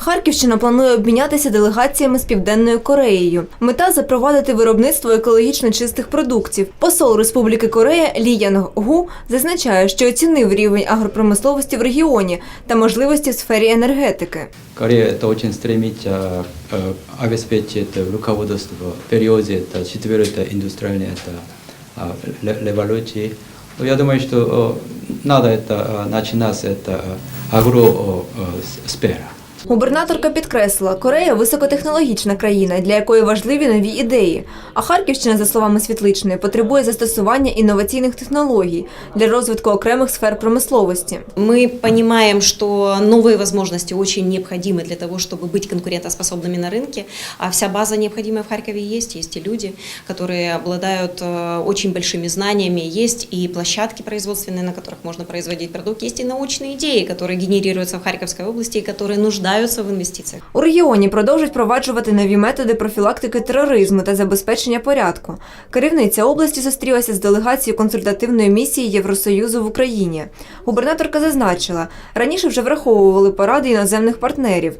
Харківщина планує обмінятися делегаціями з Південною Кореєю. Мета запровадити виробництво екологічно чистих продуктів. Посол Республіки Корея Лі Янг Гу зазначає, що оцінив рівень агропромисловості в регіоні та можливості в сфері енергетики. Корея это очень стремится э, обеспечить руководство в периоде это четвертой индустриальной это, а, ре- революции. Ну, Я думаю, что э, надо это э, начинать с это агросфера. Губернаторка підкреслила, Корея високотехнологічна країна, для якої важливі нові ідеї. А Харківщина, за словами Світличної, потребує застосування інноваційних технологій для розвитку окремих сфер промисловості. Мы понимаем, что новые возможности очень необходимы для того, чтобы быть конкурентоспособными на рынке, а вся база необходимая в Харькове есть, есть и люди, которые обладают э, очень большими знаниями, есть и площадки производственные, на которых можно производить продукт, есть и научные идеи, которые генерируются в Харьковской области и которые нуждаются в инвестициях. У регіоні продовжують впроваджувати нові методи профілактики тероризму та забезпечення порядку. Керівниця області зустрілася з делегацією консультативної місії Євросоюзу в Україні. Губернаторка зазначила, раніше вже враховували поради іноземних партнерів.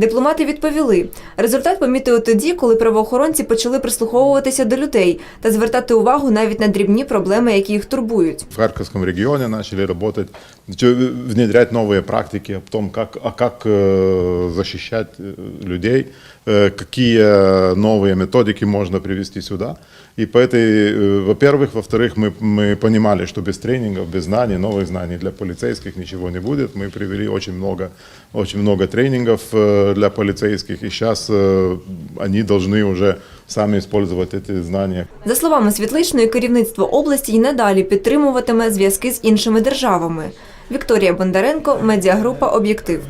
Дипломати відповіли, результат помітили тоді, коли правоохоронці почали прислуховуватися до людей та звертати увагу навіть на дрібні проблеми, які їх турбують. в Харьковском регионе начали работать, чё, внедрять новые практики о том, как, а как э, защищать э, людей, э, какие новые методики можно привести сюда. И по этой, э, во-первых, во-вторых, мы, мы понимали, что без тренингов, без знаний, новых знаний для полицейских ничего не будет. Мы привели очень много, очень много тренингов э, для полицейских, и сейчас э, они должны уже сами использовать эти знания За словами Світличної, керівництво області й надалі підтримуватиме зв'язки з іншими державами. Вікторія Бондаренко, медіагрупа Об'єктив.